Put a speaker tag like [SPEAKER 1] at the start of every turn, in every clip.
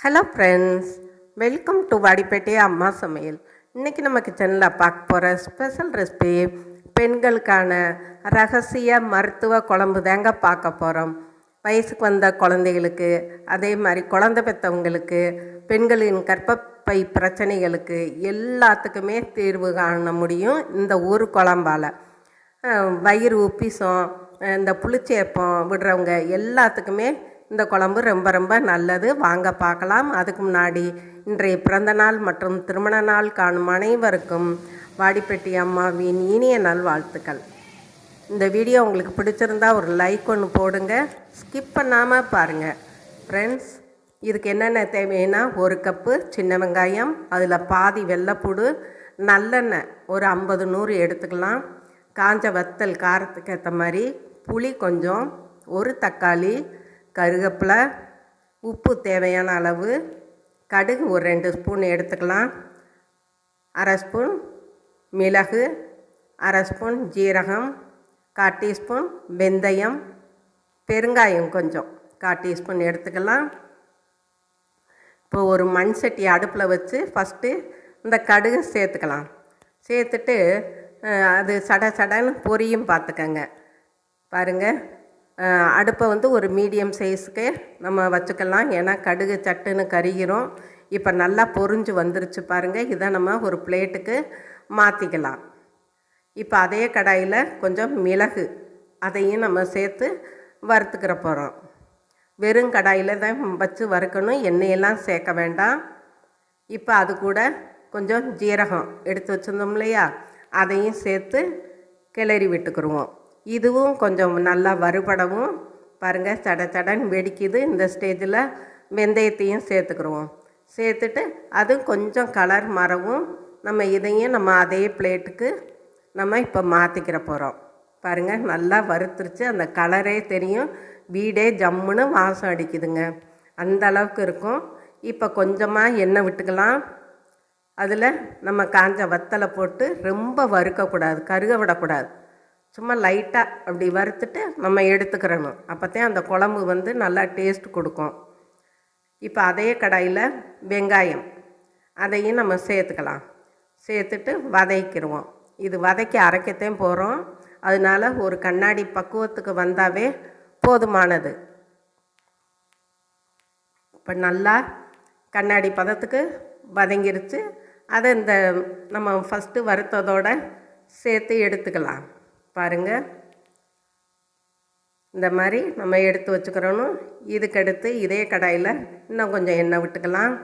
[SPEAKER 1] Hello friends welcome to Vadipettai அம்மா சமையல் இன்றைக்கி நம்ம கிச்சனில் பார்க்க போகிற ஸ்பெஷல் ரெசிபி பெண்களுக்கான ரகசிய மருத்துவ குழம்பு தாங்க பார்க்க போகிறோம் வயசுக்கு வந்த குழந்தைகளுக்கு அதே மாதிரி குழந்தை பெற்றவங்களுக்கு பெண்களின் கர்ப்பப்பை பிரச்சனைகளுக்கு எல்லாத்துக்குமே தீர்வு காண முடியும் இந்த ஒரு குழம்பால். வயிறு உப்பிசம் இந்த புளிச்சேப்பம் விடுறவங்க எல்லாத்துக்குமே இந்த குழம்பு ரொம்ப ரொம்ப நல்லது. வாங்க பார்க்கலாம். அதுக்கு முன்னாடி இன்றைய பிறந்த நாள் மற்றும் திருமண நாள் காணும் அனைவருக்கும் வாடிப்பட்டி அம்மாவின் இனிய நல்வாழ்த்துக்கள். இந்த வீடியோ உங்களுக்கு பிடிச்சிருந்தா ஒரு லைக் ஒன்று போடுங்க. ஸ்கிப் பண்ணாமல் பாருங்கள் ஃப்ரெண்ட்ஸ் இதுக்கு என்னென்ன தேவைன்னா ஒரு கப்பு சின்ன வெங்காயம் அதில் பாதி வெள்ளைப்பூடு நல்லெண்ணெய் ஒரு ஐம்பது நூறு எடுத்துக்கலாம். காஞ்ச வத்தல் காரத்துக்கு ஏற்ற மாதிரி புளி கொஞ்சம் ஒரு தக்காளி கருவேப்பிலை உப்பு தேவையான அளவு கடுகு ஒரு ரெண்டு ஸ்பூன் எடுத்துக்கலாம். அரை ஸ்பூன் மிளகு அரை ஸ்பூன் ஜீரகம் கால் டீஸ்பூன் வெந்தயம் பெருங்காயம் கொஞ்சம் கால் டீஸ்பூன் எடுத்துக்கலாம். இப்போ ஒரு மண் சட்டி அடுப்பில் வச்சு ஃபஸ்ட்டு இந்த கடுகு சேர்த்துக்கலாம். சேர்த்துட்டு அது சட சடன்னு பொரியும் பார்த்துக்கங்க. பாருங்கள் அடுப்பை வந்து ஒரு மீடியம் சைஸ்க்கு நம்ம வச்சுக்கலாம். ஏன்னா கடுகு சட்டுன்னு கருகிறோம். இப்போ நல்லா பொரிஞ்சு வந்துருச்சு பாருங்கள் இதை நம்ம ஒரு பிளேட்டுக்கு மாற்றிக்கலாம் இப்போ அதே கடாயில் கொஞ்சம் மிளகு அதையும் நம்ம சேர்த்து வறுத்துக்கிற போகிறோம் வெறும் கடாயில் தான் வச்சு வறுக்கணும். எண்ணெயெல்லாம் சேர்க்க வேண்டாம். இப்போ அது கூட கொஞ்சம் ஜீரகம் எடுத்து வச்சுருந்தோம் இல்லையா? அதையும் சேர்த்து கிளறி விட்டுக்குருவோம். இதுவும் கொஞ்சம் நல்லா வறுபடவும் பாருங்கள் சட சடன்னு வெடிக்குது. இந்த ஸ்டேஜில் வெந்தயத்தையும் சேர்த்துக்குருவோம். சேர்த்துட்டு அதுவும் கொஞ்சம் கலர் மறவும் நம்ம இதையும் நம்ம அதே பிளேட்டுக்கு நம்ம இப்போ மாற்றிக்கிற போகிறோம் பாருங்கள் நல்லா வறுத்துருச்சு. அந்த கலரே தெரியும். வீடே ஜம்முன்னு வாசம் அடிக்குதுங்க. அந்த அளவுக்கு இருக்கும். இப்போ கொஞ்சமாக எண்ணெய் விட்டுக்கலாம். அதில் நம்ம காஞ்ச வத்தலை போட்டு ரொம்ப வறுக்கக்கூடாது கருக விடக்கூடாது. சும்மா லைட்டாக அப்படி வறுத்துட்டு நம்ம எடுத்துக்கிறணும். அப்போ தான் அந்த குழம்பு வந்து நல்லா டேஸ்ட் கொடுக்கும். இப்போ அதே கடாயில் வெங்காயம். அதையும் நம்ம சேர்த்துக்கலாம். சேர்த்துட்டு வதக்கிடுவோம். இது வதக்கி அரைக்கத்தான் போகிறோம் அதனால ஒரு கண்ணாடி பக்குவத்துக்கு வந்தாவே போதுமானது. இப்போ நல்லா கண்ணாடி பதத்துக்கு வதங்கிருச்சு. அதை இந்த நம்ம ஃபஸ்ட்டு வறுத்ததோட சேர்த்து எடுத்துக்கலாம். பாருங்கள் இந்த மாதிரி நம்ம எடுத்து வச்சுக்கிறோன்னு இதுக்கடுத்து இதே கடாயில் இன்னும் கொஞ்சம் எண்ணெய் விட்டுக்கலாம்.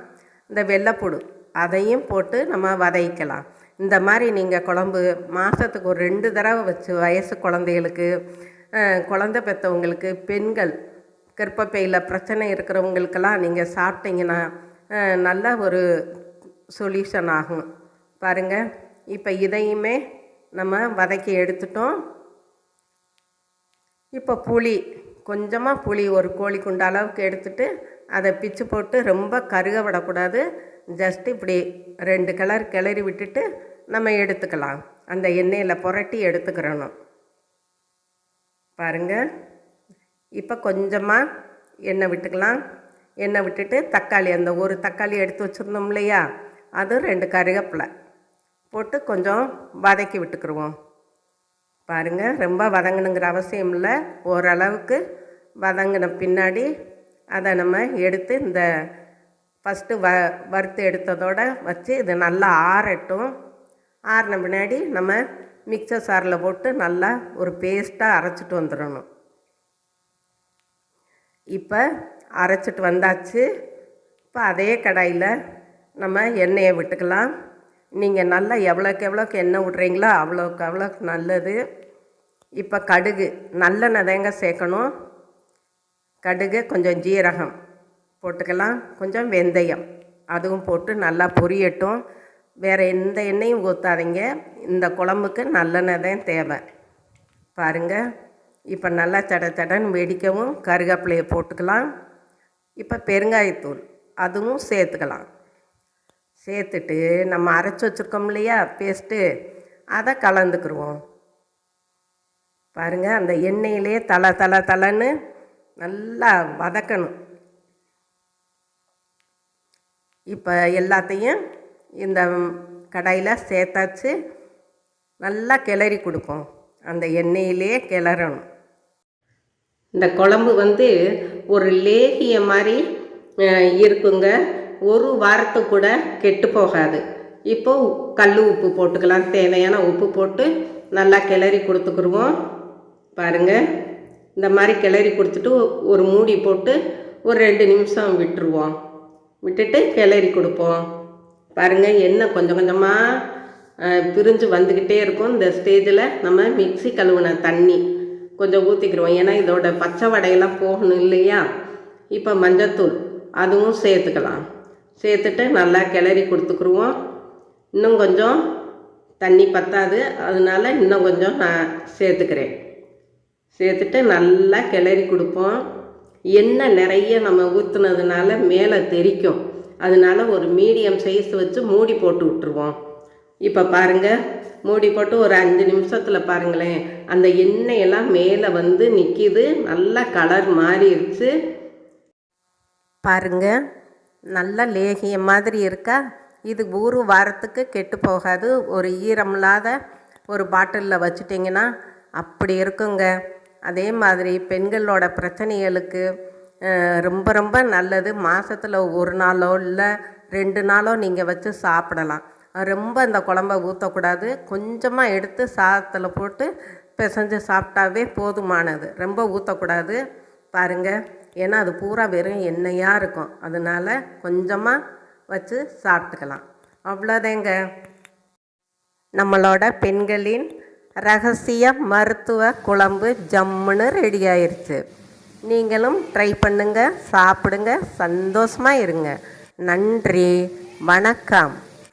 [SPEAKER 1] இந்த வெள்ளைப்பூடு அதையும் போட்டு நம்ம வதக்கிக்கலாம். இந்த மாதிரி நீங்கள் குழம்பு மாதத்துக்கு ஒரு ரெண்டு தடவை வச்சு வயசு குழந்தைகளுக்கு குழந்த குழந்தை பெற்றவங்களுக்கு பெண்கள் கர்ப்பப்பையில் பிரச்சனை இருக்கிறவங்களுக்கெல்லாம் நீங்கள் சாப்பிட்டீங்கன்னா நல்ல ஒரு சொல்யூஷன் ஆகும். பாருங்கள் இப்போ இதையுமே நம்ம வதக்கி எடுத்துட்டோம். இப்போ புளி கொஞ்சமாக புளி ஒரு கோழி குண்டு அளவுக்கு எடுத்துட்டு அதை பிச்சு போட்டு ரொம்ப கருக விடக்கூடாது. ஜஸ்ட் இப்படி ரெண்டு கலர் கிளறி விட்டுட்டு நம்ம எடுத்துக்கலாம். அந்த எண்ணெயில் புரட்டி எடுத்துக்கிறணும். பாருங்கள் இப்போ கொஞ்சமாக எண்ணெய் விட்டுக்கலாம். எண்ணெய் விட்டுட்டு தக்காளி அந்த ஒரு தக்காளி எடுத்து வச்சுருந்தோம் இல்லையா? அது ரெண்டு கருகப்பில்லை போட்டு கொஞ்சம் வதக்கி விட்டுக்குருவோம். பாருங்கள் ரொம்ப வதங்கணுங்கிற அவசியம் இல்லை. ஓரளவுக்கு வதங்கின பின்னாடி அதை நம்ம எடுத்து இந்த ஃபஸ்ட்டு வ வறுத்து எடுத்ததோட வச்சு இது நல்லா ஆறட்டும். ஆறின பின்னாடி நம்ம மிக்சர் சாரில் போட்டு நல்லா ஒரு பேஸ்ட்டாக அரைச்சிட்டு வந்துடணும். இப்போ அரைச்சிட்டு வந்தாச்சு. இப்போ அதே கடாயில் நம்ம எண்ணெயை விட்டுக்கலாம். நீங்கள் நல்லா எவ்வளோக்கு எவ்வளோக்கு எண்ணெய் விட்றீங்களோ அவ்வளோக்கு அவ்வளோக்கு நல்லது. இப்போ கடுகு நல்லெண்ணெய் தேங்க சேர்க்கணும். கடுகு கொஞ்சம் ஜீரகம் போட்டுக்கலாம். கொஞ்சம் வெந்தயம் அதுவும் போட்டு நல்லா பொரியட்டும். வேறு எந்த எண்ணெயும் ஊற்றாதீங்க இந்த குழம்புக்கு நல்லெண்ணெய் தான் தேவை. பாருங்கள் இப்போ நல்லா சட சடன்னு வெடிக்கவும் கருவேப்பிலையை போட்டுக்கலாம். இப்போ பெருங்காயத்தூள் அதுவும் சேர்த்துக்கலாம். சேர்த்துட்டு நம்ம அரைச்சி வச்சுருக்கோம் இல்லையா பேஸ்ட்டு அதை கலந்துக்கிடுவோம் பாருங்கள் அந்த எண்ணெயிலே தலை தலை தலைன்னு நல்லா வதக்கணும். இப்போ எல்லாத்தையும் இந்த கடாயில் சேர்த்தாச்சு. நல்லா கிளறி கொடுப்போம். அந்த எண்ணெயிலே கிளறணும். இந்த குழம்பு வந்து ஒரு லேகிய மாதிரி இருக்குங்க. ஒரு வாரத்துக்கு கூட கெட்டு போகாது. இப்போ கல் உப்பு போட்டுக்கலாம். தேவையான உப்பு போட்டு நல்லா கிளறி கொடுத்துக்குருவோம். பாருங்கள் இந்த மாதிரி கிளறி கொடுத்துட்டு ஒரு மூடி போட்டு ஒரு ரெண்டு நிமிஷம் விட்டுருவோம். விட்டுட்டு கிளறி கொடுப்போம். பாருங்கள் எண்ணெய் கொஞ்சம் கொஞ்சமாக பிரிஞ்சு வந்துக்கிட்டே இருக்கும். இந்த ஸ்டேஜில் நம்ம மிக்ஸி கழுவுன தண்ணி கொஞ்சம் ஊற்றிக்கிடுவோம் ஏன்னா இதோட பச்சை வடையெல்லாம் போகணும் இல்லையா? இப்போ மஞ்சத்தூள் அதுவும் சேர்த்துக்கலாம். சேர்த்துட்டு நல்லா கிளறி கொடுத்துக்குருவோம். இன்னும் கொஞ்சம் தண்ணி பத்தாது. அதனால இன்னும் கொஞ்சம் நான் சேர்த்துக்கிறேன். சேர்த்துட்டு நல்லா கிளறி கொடுப்போம். எண்ணெய் நிறைய நம்ம ஊற்றுனதுனால மேலே தெறிக்கும் அதனால ஒரு மீடியம் சைஸ் வச்சு மூடி போட்டு விட்டுருவோம். இப்போ பாருங்கள் மூடி போட்டு ஒரு அஞ்சு நிமிஷத்தில் பாருங்களேன். அந்த எண்ணெயெல்லாம் மேலே வந்து நிற்கிது நல்லா கலர் மாறிடுச்சு. பாருங்க நல்ல லேகிய மாதிரி இருக்கா? இது ஒரு வாரத்துக்கு கெட்டு போகாது. ஒரு ஈரமில்லாத ஒரு பாட்டிலில் வச்சுட்டிங்கன்னா அப்படி இருக்குங்க. அதே மாதிரி பெண்களோட பிரச்சனைகளுக்கு ரொம்ப ரொம்ப நல்லது. மாதத்தில் ஒரு நாளோ இல்லை ரெண்டு நாளோ நீங்கள் வச்சு சாப்பிடலாம். ரொம்ப அந்த குழம்ப ஊற்றக்கூடாது கொஞ்சமாக எடுத்து சாதத்தில் போட்டு பிசைஞ்சு சாப்பிட்டாவே போதுமானது. ரொம்ப ஊற்றக்கூடாது பாருங்க. ஏன்னா அது பூரா வெறும் எண்ணெயாக இருக்கும். அதனால கொஞ்சமாக வச்சு சாப்பிட்டுக்கலாம். அவ்வளோதேங்க. நம்மளோட பெண்களின் ரகசிய மருத்துவ குழம்பு ஜம்முன்னு ரெடி ஆயிடுச்சு நீங்களும் ட்ரை பண்ணுங்க சாப்பிடுங்க சந்தோஷமாக இருங்க. நன்றி வணக்கம்.